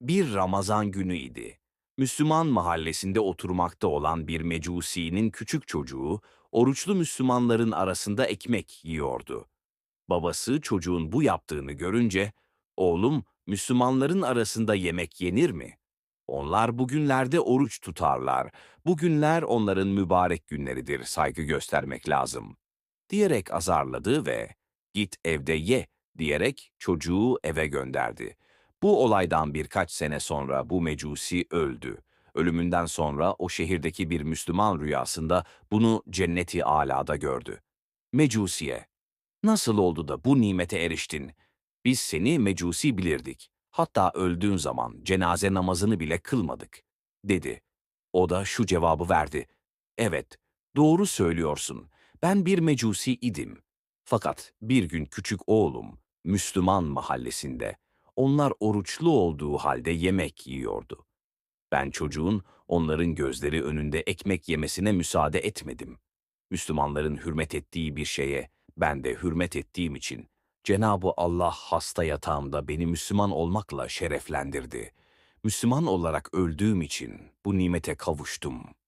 Bir Ramazan günü idi. Müslüman mahallesinde oturmakta olan bir mecusinin küçük çocuğu, oruçlu Müslümanların arasında ekmek yiyordu. Babası çocuğun bu yaptığını görünce, "Oğlum, Müslümanların arasında yemek yenir mi? Onlar bugünlerde oruç tutarlar. Bugünler onların mübarek günleridir, saygı göstermek lazım." diyerek azarladı ve "Git evde ye." diyerek çocuğu eve gönderdi. Bu olaydan birkaç sene sonra bu mecusi öldü. Ölümünden sonra o şehirdeki bir Müslüman rüyasında bunu cenneti alada gördü. Mecusiye, nasıl oldu da bu nimete eriştin? Biz seni mecusi bilirdik. Hatta öldüğün zaman cenaze namazını bile kılmadık, dedi. O da şu cevabı verdi. Evet, doğru söylüyorsun. Ben bir mecusi idim. Fakat bir gün küçük oğlum, Müslüman mahallesinde, onlar oruçlu olduğu halde yemek yiyordu. Ben çocuğun onların gözleri önünde ekmek yemesine müsaade etmedim. Müslümanların hürmet ettiği bir şeye ben de hürmet ettiğim için Cenab-ı Allah hasta yatağımda beni Müslüman olmakla şereflendirdi. Müslüman olarak öldüğüm için bu nimete kavuştum.''